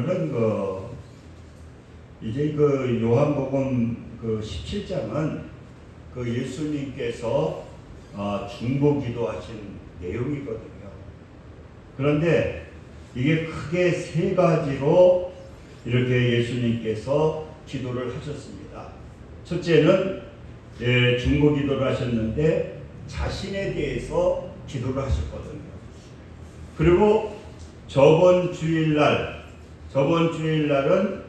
오늘은 그 이제 그 요한복음 그 17장은 그 예수님께서 어, 중보 기도하신 내용이거든요. 그런데 이게 크게 세 가지로 이렇게 예수님께서 기도를 하셨습니다. 첫째는 예, 중보 기도를 하셨는데 자신에 대해서 기도를 하셨거든요. 그리고 저번 주일날, 저번 주일날은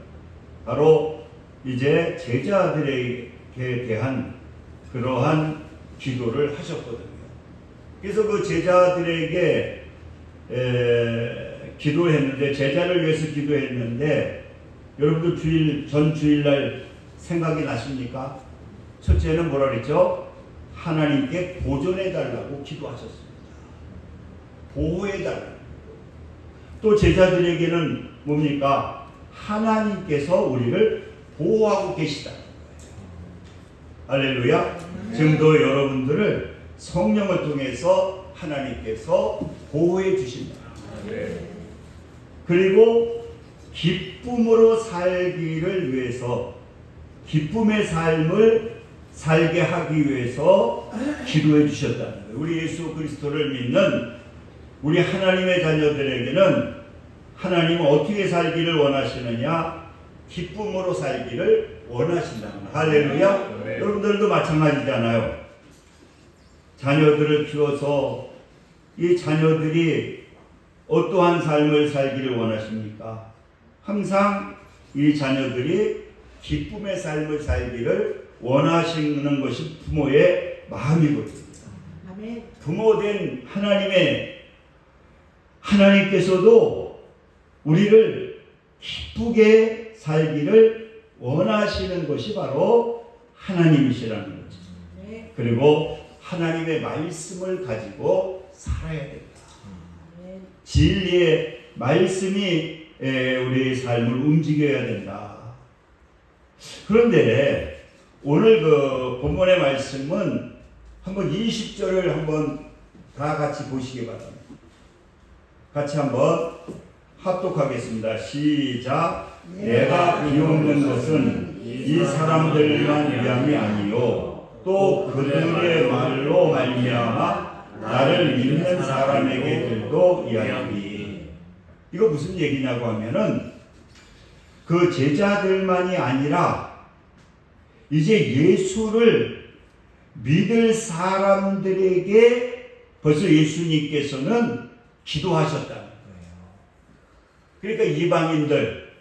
바로 이제 제자들에게 대한 그러한 기도를 하셨거든요. 그래서 그 제자들에게 에, 기도했는데 제자를 위해서 기도했는데 여러분들 주일 전 주일날 생각이 나십니까? 첫째는 뭐라 그랬죠? 하나님께 보존해 달라고 기도하셨습니다. 보호해 달라고. 또 제자들에게는 뭡니까? 하나님께서 우리를 보호하고 계시다. 할렐루야. 지금도 여러분들을 성령을 통해서 하나님께서 보호해 주신다. 그리고 기쁨으로 살기를 위해서 기쁨의 삶을 살게 하기 위해서 기도해 주셨다는 거예요. 우리 예수 그리스도를 믿는 우리 하나님의 자녀들에게는 하나님은 어떻게 살기를 원하시느냐? 기쁨으로 살기를 원하신다는 거예요. 할렐루야. 네. 여러분들도 마찬가지잖아요. 자녀들을 키워서 이 자녀들이 어떠한 삶을 살기를 원하십니까? 항상 이 자녀들이 기쁨의 삶을 살기를 원하시는 것이 부모의 마음이거든요. 부모된 하나님의 하나님께서도 우리를 기쁘게 살기를 원하시는 것이 바로 하나님이시라는 거죠. 네. 그리고 하나님의 말씀을 가지고 살아야. 아멘. 진리의 말씀이 에, 우리의 삶을 움직여야 된다. 그런데 오늘 그 본문의 말씀은 한번 20절을 한번 다 같이 보시기 바랍니다. 같이 한번 합독하겠습니다. 시작. 내가 비웃는 것은 이 사람들만 위함이 아니요 또 그들의 말로 말미암아 나를 믿는 사람에게들도 이하니 이거 무슨 얘기냐고 하면은 그 제자들만이 아니라 이제 예수를 믿을 사람들에게 벌써 예수님께서는 기도하셨다는 거예요. 그러니까 이방인들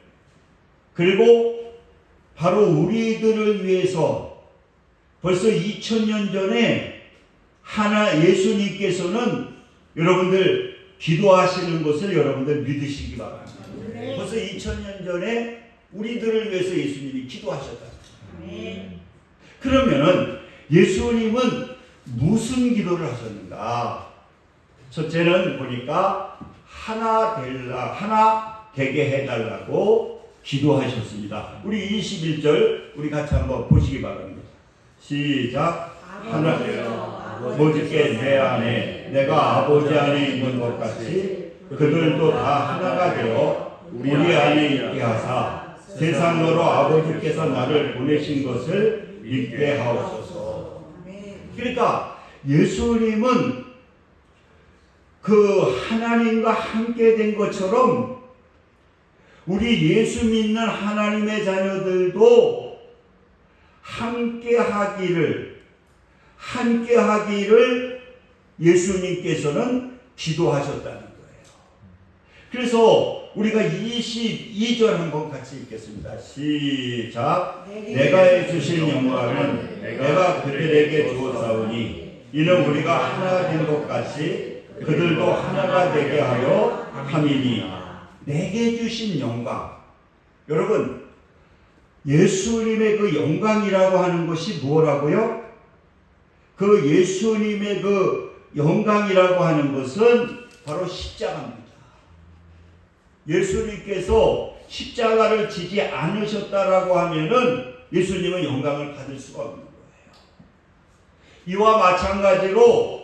그리고 바로 우리들을 위해서 벌써 2000년 전에 하나 예수님께서는 여러분들 기도하시는 것을 여러분들 믿으시기 바랍니다. 네. 벌써 2000년 전에 우리들을 위해서 예수님이 기도하셨다. 아멘. 그러면은 예수님은 무슨 기도를 하셨는가? 첫째는 보니까 하나 될라 하나 되게 해달라고 기도하셨습니다. 우리 21절 우리 같이 한번 보시기 바랍니다. 시작. 하나 모두께 내 안에 내가 아버지 안에 있는 것 같이 그들도 다 하나가 되어 우리 안에 있게 하사 세상으로 아버지께서 나를 보내신 것을 믿게 하옵소서. 그러니까 예수님은 그 하나님과 함께 된 것처럼 우리 예수 믿는 하나님의 자녀들도 함께 하기를 함께 하기를 예수님께서는 기도하셨다는 거예요. 그래서 우리가 22절 한번 같이 읽겠습니다. 시작. 내가 해주신 영광은 내가 그들에게 주었사오니 이는 우리가 하나 된 것 같이 그들도 하나가 되게 하여 함이니 내게 주신 영광 여러분 예수님의 그 영광이라고 하는 것이 뭐라고요? 그 예수님의 그 영광이라고 하는 것은 바로 십자가입니다. 예수님께서 십자가를 지지 않으셨다라고 하면은 예수님은 영광을 받을 수가 없는 거예요. 이와 마찬가지로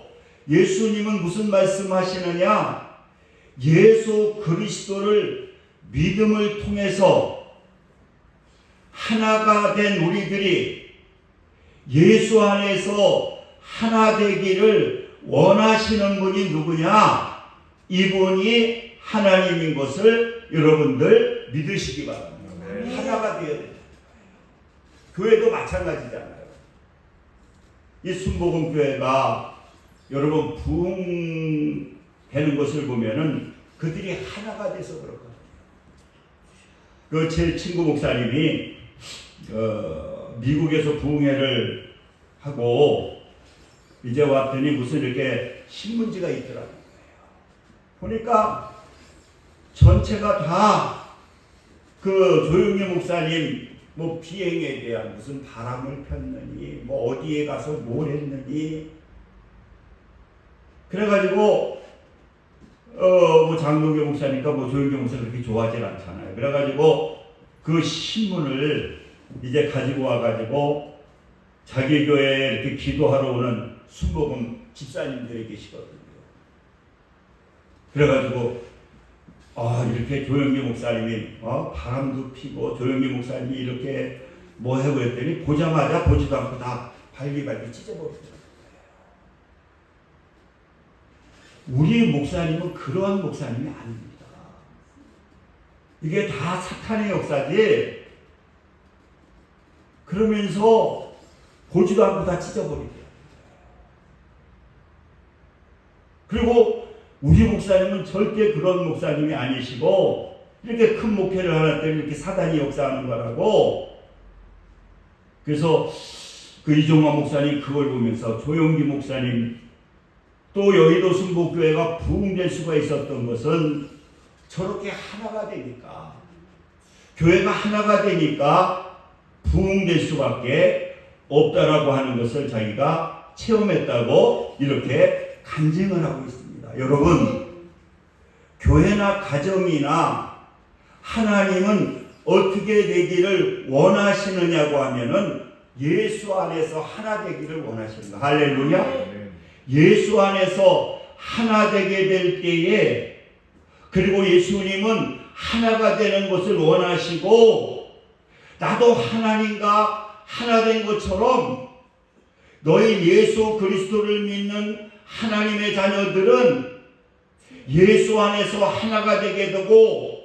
예수님은 무슨 말씀하시느냐? 예수 그리스도를 믿음을 통해서 하나가 된 우리들이 예수 안에서 하나 되기를 원하시는 분이 누구냐? 이분이 하나님인 것을 여러분들 믿으시기 바랍니다. 네. 하나가 되어야 된다. 교회도 마찬가지잖아요. 이 순복음 교회가 여러분 부흥되는 것을 보면은 그들이 하나가 돼서 그렇거든요. 그 제 친구 목사님이 어, 미국에서 부흥회를 하고 이제 왔더니 무슨 이렇게 신문지가 있더라고요. 보니까 전체가 다 그 조용희 목사님 뭐 비행에 대한 무슨 바람을 폈느니 뭐 어디에 가서 뭘 했느니 그래가지고 어뭐 장동규 목사니까 뭐 조용기 목사 그렇게 좋아하지 않잖아요. 그래가지고 그 신문을 이제 가지고 와가지고 자기 교회에 이렇게 기도하러 오는 순복음 집사님들이 계시거든요. 그래가지고 아 이렇게 조영기 목사님이 어, 바람도 피고 조영기 목사님이 이렇게 뭐 하고 했더니 보자마자 보지도 않고 다 발기발기 찢어버리더라고요. 우리 목사님은 그러한 목사님이 아닙니다. 이게 다 사탄의 역사지. 그러면서 보지도 않고 다 찢어버리더라고요. 그리고 우리 목사님은 절대 그런 목사님이 아니시고 이렇게 큰 목회를 하는 때 이렇게 사단이 역사하는 거라고 그래서 그 이종환 목사님 그걸 보면서 조영기 목사님 또 여의도 순복교회가 부흥될 수가 있었던 것은 저렇게 하나가 되니까 교회가 하나가 되니까 부흥될 수밖에 없다라고 하는 것을 자기가 체험했다고 이렇게 간증을 하고 있습니다. 여러분 교회나 가정이나 하나님은 어떻게 되기를 원하시느냐고 하면은 예수 안에서 하나 되기를 거. 할렐루야. 예수 안에서 하나 되게 될 때에 그리고 예수님은 하나가 되는 것을 원하시고 나도 하나님과 하나 된 것처럼 너희 예수 그리스도를 믿는 하나님의 자녀들은 예수 안에서 하나가 되게 되고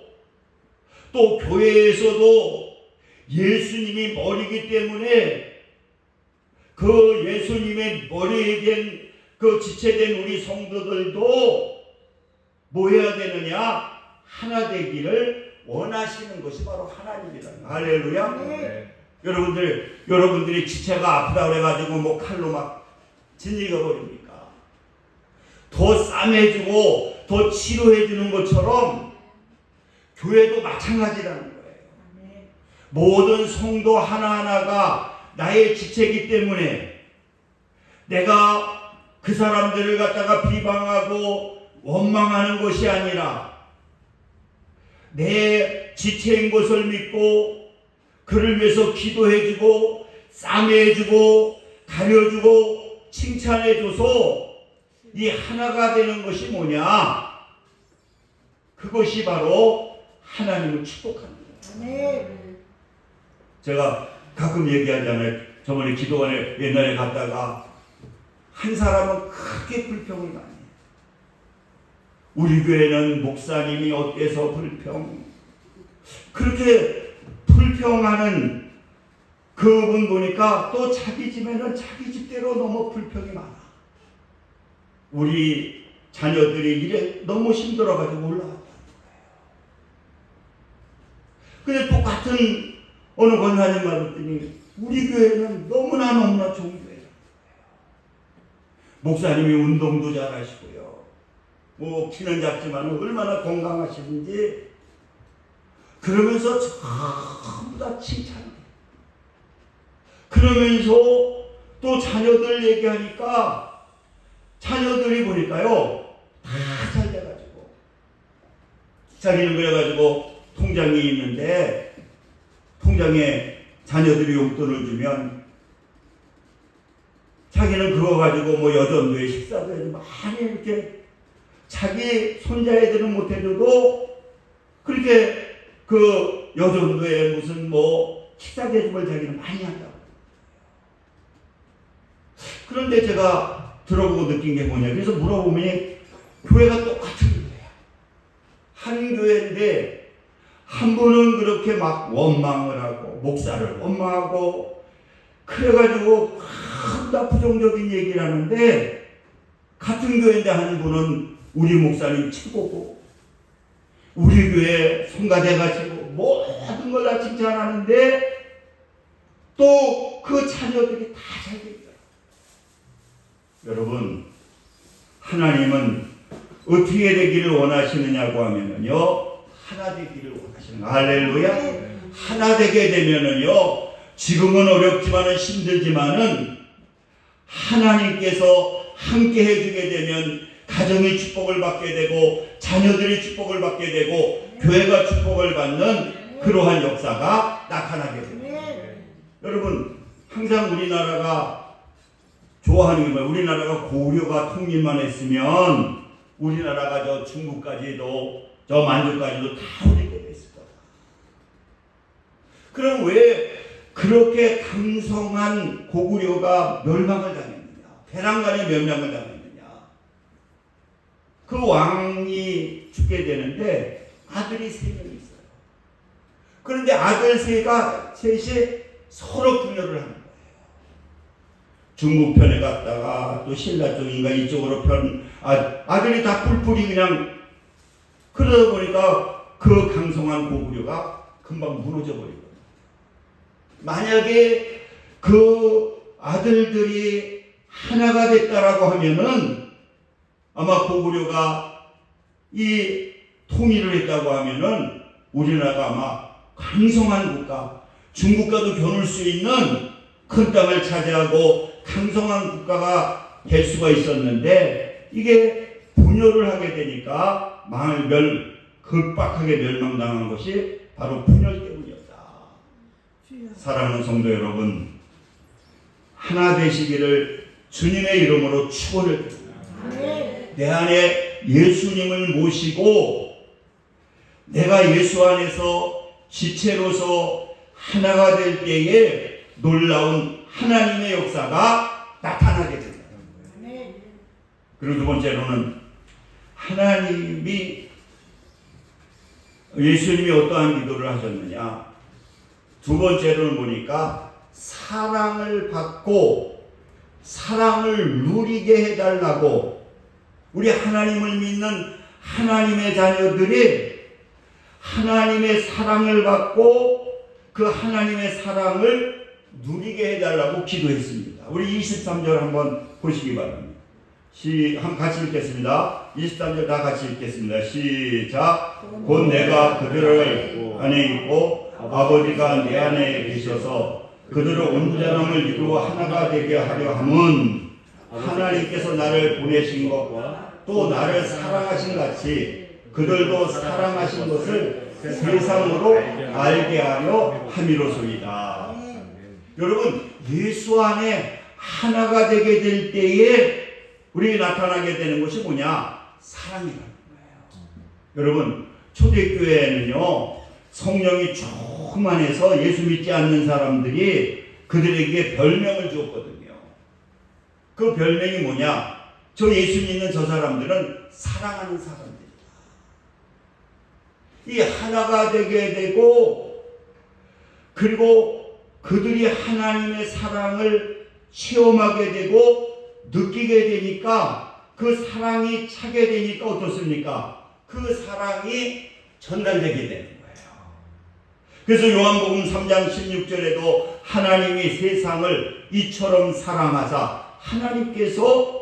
또 교회에서도 예수님이 머리기 때문에 그 예수님의 머리에 된 그 지체된 우리 성도들도 뭐 해야 되느냐? 하나 되기를 원하시는 것이 바로 거예요. 할렐루야. 여러분들 여러분들이 지체가 아프다 그래가지고 뭐 칼로 막 진리가 버립니까? 더 싸매주고 더 치료해주는 것처럼 교회도 마찬가지라는 거예요. 모든 성도 하나하나가 나의 지체이기 때문에 내가 그 사람들을 갖다가 비방하고 원망하는 것이 아니라 내 지체인 것을 믿고 그를 위해서 기도해주고 싸매주고 가려주고 칭찬해줘서 이 하나가 되는 것이 뭐냐? 그것이 바로 하나님을 거예요. 아멘. 제가 가끔 얘기하잖아요. 저번에 기도원에 옛날에 갔다가 한 사람은 크게 불평을 많이 해요. 우리 교회는 목사님이 어때서 불평? 그렇게 불평하는 그분 보니까 또 자기 집에는 자기 집대로 너무 불평이 많아. 우리 자녀들이 이래 너무 힘들어가지고 올라왔다는 거예요. 근데 똑같은 어느 권사님 말했더니 우리 교회는 너무나 너무나 좋은. 목사님이 운동도 잘 하시고요. 뭐 키는 작지만 얼마나 건강하시는지 그러면서 전부 다 칭찬해. 그러면서 또 자녀들 얘기하니까 자녀들이 보니까요 다 잘 돼가지고 자기는 그래가지고 통장이 있는데 통장에 자녀들이 용돈을 주면 자기는 그거 가지고 뭐 여전도에 식사도 해주고 많이 이렇게 자기 손자애들은 못해줘도 그렇게 그 여전도에 무슨 뭐 식사 대접을 자기는 많이 한다고. 그런데 제가 들어보고 느낀 게 뭐냐. 그래서 물어보면 교회가 똑같은 교회야. 한 교회인데 한 분은 그렇게 막 원망을 하고 목사를 원망하고 그래가지고 다 부정적인 얘기를 하는데 같은 교회인데 한 분은 우리 목사님 최고고 우리 교회 성가대가 최고 모든 걸 다 칭찬하는데 또 그 자녀들이 다잘 되더라. 여러분 하나님은 어떻게 되기를 원하시느냐고 하면은요 하나 되기를 원하시는 거예요. 할렐루야. 하나 되게 되면은요 지금은 어렵지만은 힘들지만은 하나님께서 함께 해주게 되면 가정이 축복을 받게 되고 자녀들이 축복을 받게 되고 교회가 축복을 받는 그러한 역사가 나타나게 됩니다. 여러분 항상 우리나라가 좋아하는 게? 우리나라가 고려가 통일만 했으면 우리나라가 저 중국까지도 저 만주까지도 다 우리게 됐을 거다. 그럼 왜 그렇게 강성한 고구려가 멸망을 당했느냐? 대랑간에 멸망을 당했느냐? 그 왕이 죽게 되는데 아들이 세 명이 있어요. 그런데 아들 세가 셋이 서로 분열을 하는 거예요. 중국 편에 갔다가 또 신라 쪽인가 이쪽으로 편 아, 아들이 다 뿔뿔이 그냥 그러다 보니까 그 강성한 고구려가 금방 무너져 버리거든요. 만약에 그 아들들이 하나가 됐다라고 하면은 아마 고구려가 이 통일을 했다고 하면은 우리나라가 아마 강성한 국가, 중국과도 겨눌 수 있는 큰 땅을 차지하고 강성한 국가가 될 수가 있었는데 이게 분열을 하게 되니까 망을 멸 급박하게 멸망당한 것이 바로 분열 때문이었다. 사랑하는 성도 여러분, 하나 되시기를 주님의 이름으로 축원을 드립니다. 내 안에 예수님을 모시고 내가 예수 안에서 지체로서 하나가 될 때에 놀라운 하나님의 역사가 나타나게 됩니다. 그리고 두 번째로는 하나님이 예수님이 어떠한 기도를 하셨느냐? 두 번째로는 보니까 사랑을 받고 사랑을 누리게 해달라고 우리 하나님을 믿는 하나님의 자녀들이 하나님의 사랑을 받고 그 하나님의 사랑을 누리게 해달라고 기도했습니다. 우리 23절 한번 보시기 바랍니다. 시, 한 같이 읽겠습니다. 23절 다 같이 읽겠습니다. 시작. 곧 내가 그들을 안에 있고 아버지가 내 안에 계셔서 그들을 온전함을 이루어 하나가 되게 하려 함은 하나님께서 나를 보내신 것과 또 나를 사랑하신 같이 그들도 사랑하신 것을 세상으로 알게 하려 함이로소이다. 여러분 예수 안에 하나가 되게 될 때에 우리 나타나게 되는 것이 뭐냐? 사랑이라는 거예요. 여러분 초대교회에는요 성령이 충만해서 예수 믿지 않는 사람들이 그들에게 별명을 주었거든요. 그 별명이 뭐냐? 저 예수 믿는 저 사람들은 사랑하는 사람들이다. 이 하나가 되게 되고 그리고 그들이 하나님의 사랑을 체험하게 되고 느끼게 되니까 그 사랑이 차게 되니까 어떻습니까? 그 사랑이 전달되게 거예요. 그래서 요한복음 3장 16절에도 하나님이 세상을 이처럼 사랑하사 하나님께서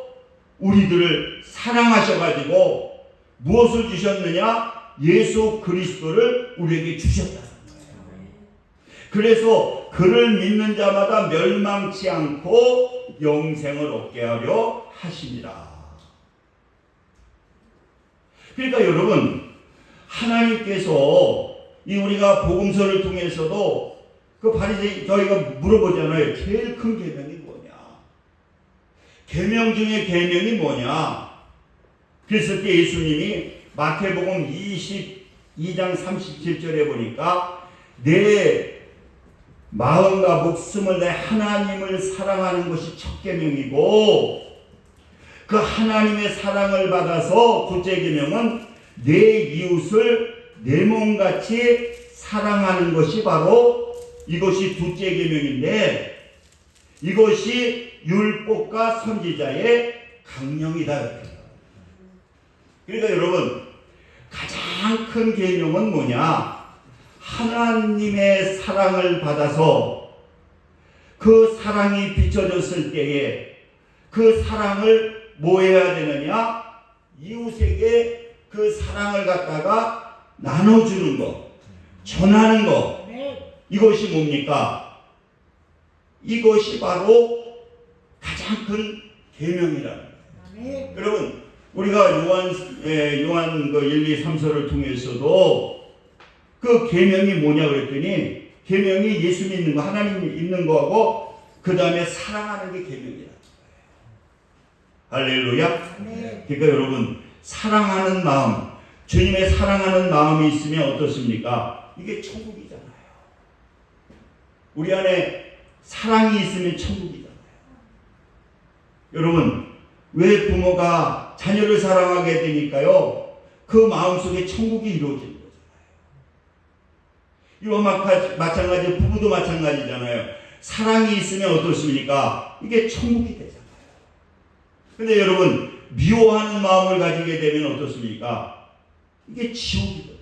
우리들을 사랑하셔가지고 무엇을 주셨느냐? 예수 그리스도를 우리에게 거예요. 그래서 그를 믿는 자마다 멸망치 않고 영생을 얻게 하려 하십니다. 그러니까 여러분 하나님께서 이 우리가 복음서를 통해서도 그 바리새 저희가 물어보잖아요. 제일 큰 계명이 뭐냐? 계명 중에 계명이 뭐냐? 때 예수님이 마태복음 20 2장 37절에 보니까 내 마음과 목숨을 내 하나님을 사랑하는 것이 첫 계명이고 그 하나님의 사랑을 받아서 둘째 계명은 내 이웃을 내 몸같이 사랑하는 것이 바로 이것이 둘째 계명인데 이것이 율법과 선지자의 강령이다. 그러니까 여러분 가장 큰 계명은 뭐냐? 하나님의 사랑을 받아서 그 사랑이 비춰졌을 때에 그 사랑을 뭐 해야 되느냐? 이웃에게 그 사랑을 갖다가 나눠주는 것, 전하는 것, 아멘. 이것이 뭡니까? 이것이 바로 가장 큰 계명이라는 거예요. 아멘. 여러분 우리가 요한 에, 요한 그 1, 2, 3서를 통해서도 그 계명이 뭐냐 그랬더니 계명이 예수 믿는 거 하나님 믿는 거하고 그 다음에 사랑하는 게 계명이라. 할렐루야. 아멘. 그러니까 여러분 사랑하는 마음, 주님의 사랑하는 마음이 있으면 어떻습니까? 이게 천국이잖아요. 우리 안에 사랑이 있으면 천국이잖아요. 여러분 왜 부모가 자녀를 사랑하게 되니까요? 그 마음속에 천국이 이루어지는 거잖아요. 이와 마찬가지 부부도 마찬가지잖아요. 사랑이 있으면 어떻습니까? 이게 천국이 되잖아요. 근데 여러분 미워하는 마음을 가지게 되면 어떻습니까? 이게 지옥이거든요.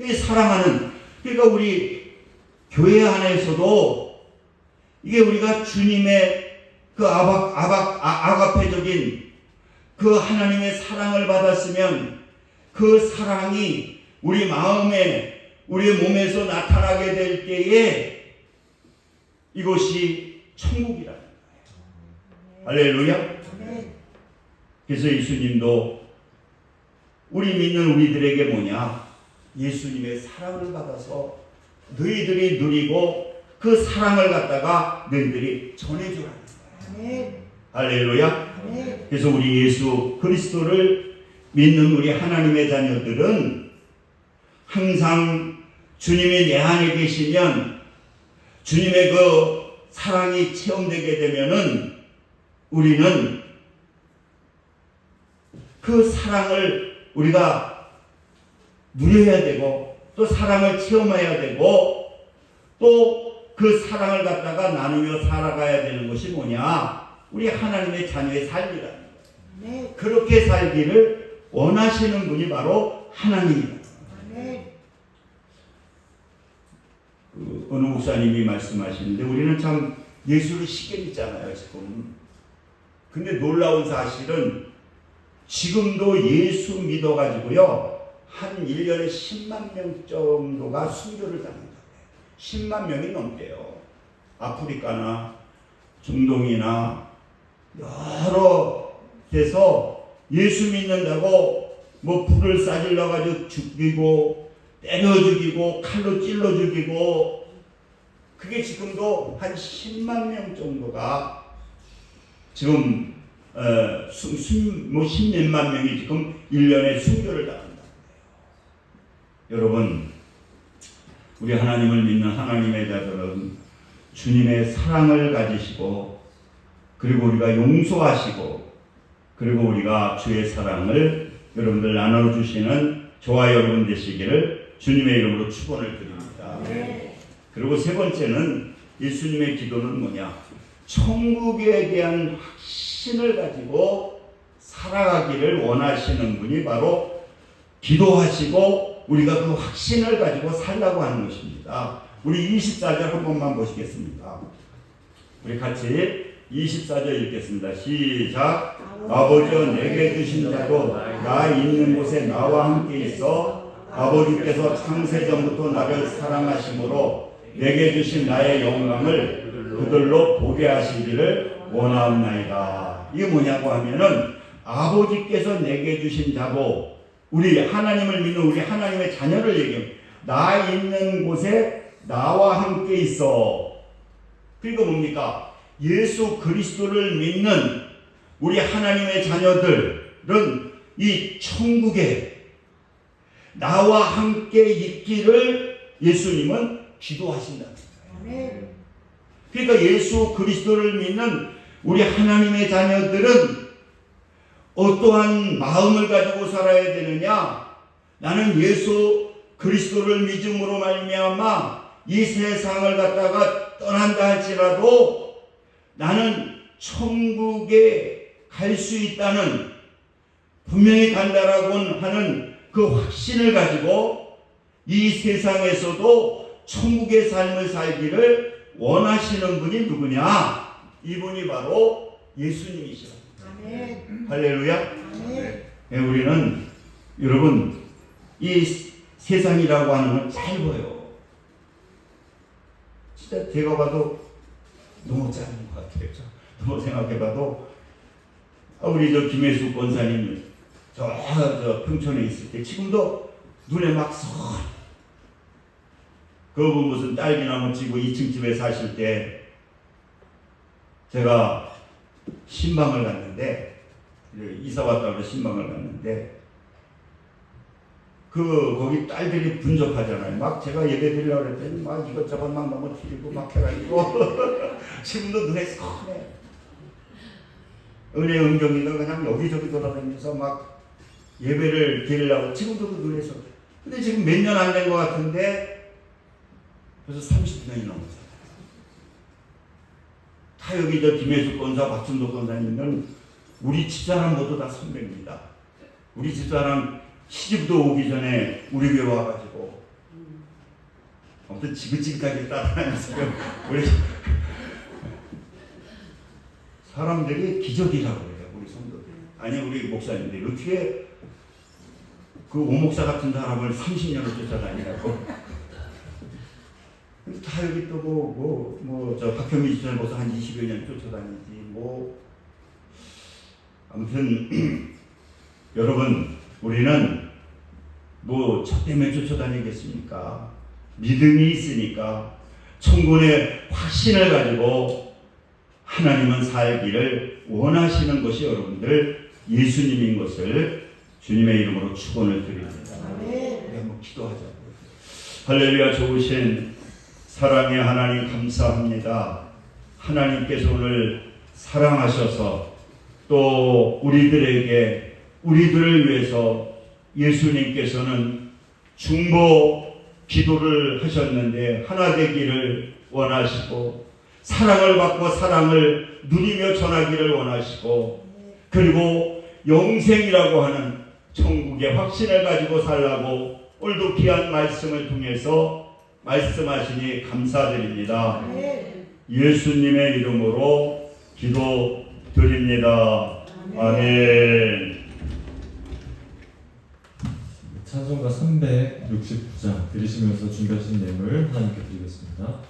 이 사랑하는 그러니까 우리 교회 안에서도 이게 우리가 주님의 그 아박 아박 아, 아가페적인 그 하나님의 사랑을 받았으면 그 사랑이 우리 마음에 우리 몸에서 나타나게 될 때에 이것이 천국이라는 거예요. 할렐루야. 그래서 예수님도 우리 믿는 우리들에게 뭐냐? 예수님의 사랑을 받아서 너희들이 누리고 그 사랑을 갖다가 너희들이 전해주라는 거예요. 아멘. 할렐루야. 아멘. 그래서 우리 예수 그리스도를 믿는 우리 하나님의 자녀들은 항상 주님이 내 안에 계시면 주님의 그 사랑이 체험되게 되면은 우리는 그 사랑을 우리가 누려야 되고 또 사랑을 체험해야 되고 또 그 사랑을 갖다가 나누며 살아가야 되는 것이 뭐냐? 우리 하나님의 자녀의 삶이라는. 아멘. 그렇게 살기를 원하시는 분이 바로 하나님이다. 아멘. 그 어느 목사님이 말씀하시는데 우리는 참 예수를 쉽게 믿잖아요, 지금. 근데 놀라운 사실은 지금도 예수 믿어가지고요, 한 1년에 10만 명 정도가 순교를 당한다. 10만 명이 넘대요. 아프리카나 중동이나 여러 데서 예수 믿는다고 뭐 불을 싸질러 가지고 죽이고 때려 죽이고 칼로 찔러 죽이고 그게 지금도 한 10만 명 정도가 지금 어, 수, 수, 뭐 10몇만 명이 지금 1년에 순교를 당한다. 여러분 우리 하나님을 믿는 하나님의 자들은 주님의 사랑을 가지시고 그리고 우리가 용서하시고 그리고 우리가 주의 사랑을 여러분들 나눠주시는 저와 여러분 되시기를 주님의 이름으로 축원을 드립니다. 네. 그리고 세 번째는 예수님의 기도는 뭐냐? 천국에 대한 확신 을 가지고 살아가기를 원하시는 분이 바로 기도하시고 우리가 그 확신을 가지고 살라고 하는 것입니다. 우리 24절 한 번만 보시겠습니다. 우리 같이 24절 읽겠습니다. 시작. 아버지여 내게 주신 자도 나 있는 곳에 나와 함께 있어 아버지께서 창세전부터 나를 사랑하심으로 내게 주신 나의 영광을 그들로 보게 하시기를 원하옵나이다. 이게 뭐냐고 하면은 아버지께서 내게 주신 자고 우리 하나님을 믿는 우리 하나님의 자녀를 얘기합니다. 나 있는 곳에 나와 함께 있어. 그리고 뭡니까? 예수 그리스도를 믿는 우리 하나님의 자녀들은 이 천국에 나와 함께 있기를 예수님은 기도하신다. 그러니까 예수 그리스도를 믿는 우리 하나님의 자녀들은 어떠한 마음을 가지고 살아야 되느냐? 나는 예수 그리스도를 믿음으로 말미암아 이 세상을 갖다가 떠난다 할지라도 나는 천국에 갈 수 있다는 분명히 간다라고 하는 그 확신을 가지고 이 세상에서도 천국의 삶을 살기를 원하시는 분이 누구냐? 이분이 바로 예수님이시라. 아멘. 할렐루야. 아멘. 예, 우리는 여러분 이 세상이라고 하는 건 짧아요. 진짜 제가 봐도 너무 짧은 것 같아요. 저, 너무 생각해봐도 아, 우리 저 김혜수 권사님 저, 저 평촌에 있을 때 지금도 눈에 막 선. 그분 무슨 딸기나무 치고 2층 집에 사실 때 제가 신방을 갔는데 이사 왔다고 신방을 갔는데 그 거기 딸들이 분접하잖아요. 막 제가 예배 드리려고 그랬더니 막 이것저것 막 넘어뜨리고 막 해가지고 지금도 눈에 선해. 은혜 은경이가 그냥 여기저기 돌아다니면서 막 예배를 드리려고 지금도 그 눈에 선. 근데 지금 몇 년 안 된 것 같은데 벌써 30년이 넘었어요. 다 여기 저 김혜수 권사, 박순도 권사님은 우리 집사람 모두 다 선배입니다. 우리 집사람 시집도 오기 전에 우리 교회 와가지고 아무튼 지긋지긋하게 따라다녔어요. 우리 사람들이 기적이라고 그래요. 우리 성도들. 아니 우리 목사님들이 어떻게 그 오목사 같은 사람을 30년을 쫓아다니라고. 다 여기 또뭐뭐뭐 저 박형민 집사님 벌써 한 20여 년 쫓아다니지 뭐 아무튼 여러분 우리는 뭐 저 때문에 쫓아다니겠습니까? 믿음이 있으니까 천군의 확신을 가지고 하나님은 살기를 원하시는 것이 여러분들 예수님인 것을 주님의 이름으로 축원을 드립니다. 우리 한번 기도하자고요. 할렐루야 좋으신 사랑의 하나님 감사합니다. 하나님께서 오늘 사랑하셔서 또 우리들에게 우리들을 위해서 예수님께서는 중보 기도를 하셨는데 하나 되기를 원하시고 사랑을 받고 사랑을 누리며 전하기를 원하시고 그리고 영생이라고 하는 천국의 확신을 가지고 살라고 오늘도 귀한 말씀을 통해서 말씀하시니 감사드립니다. 아멘. 예수님의 이름으로 기도드립니다. 아멘. 찬송가 369장 들으시면서 준비하신 예물 하나님께 드리겠습니다.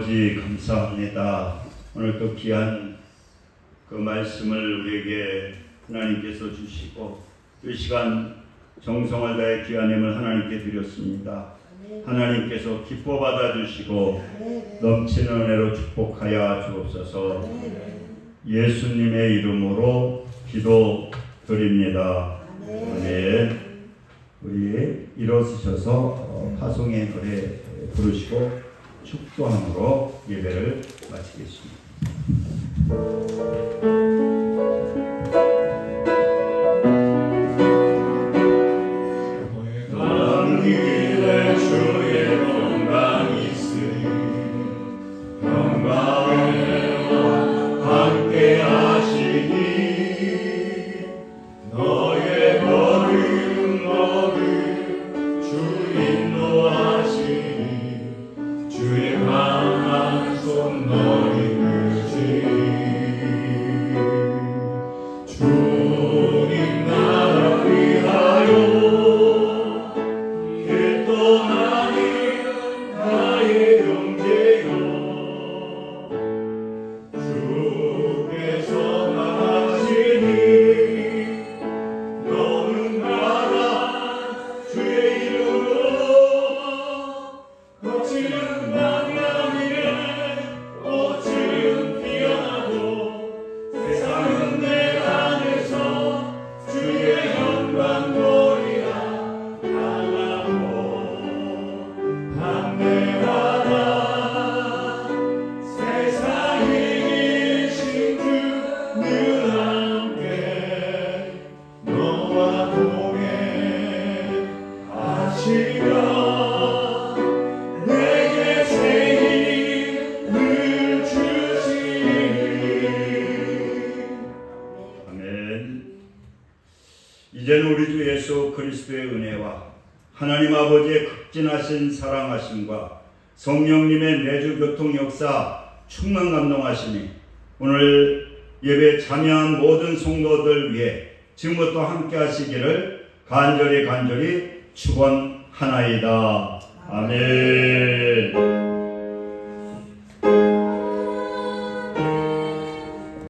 아버지 감사합니다. 오늘 또 귀한 그 말씀을 우리에게 하나님께서 주시고 이 시간 정성을 다해 귀한 힘을 하나님께 드렸습니다. 하나님께서 기뻐 받아 주시고 넘치는 은혜로 축복하여 주옵소서. 예수님의 이름으로 기도 드립니다. 아멘. 우리 일어서셔서 어, 파송의 노래 부르시고 축도함으로 예배를 마치겠습니다. 시기를 간절히 간절히 축원하나이다. 아멘.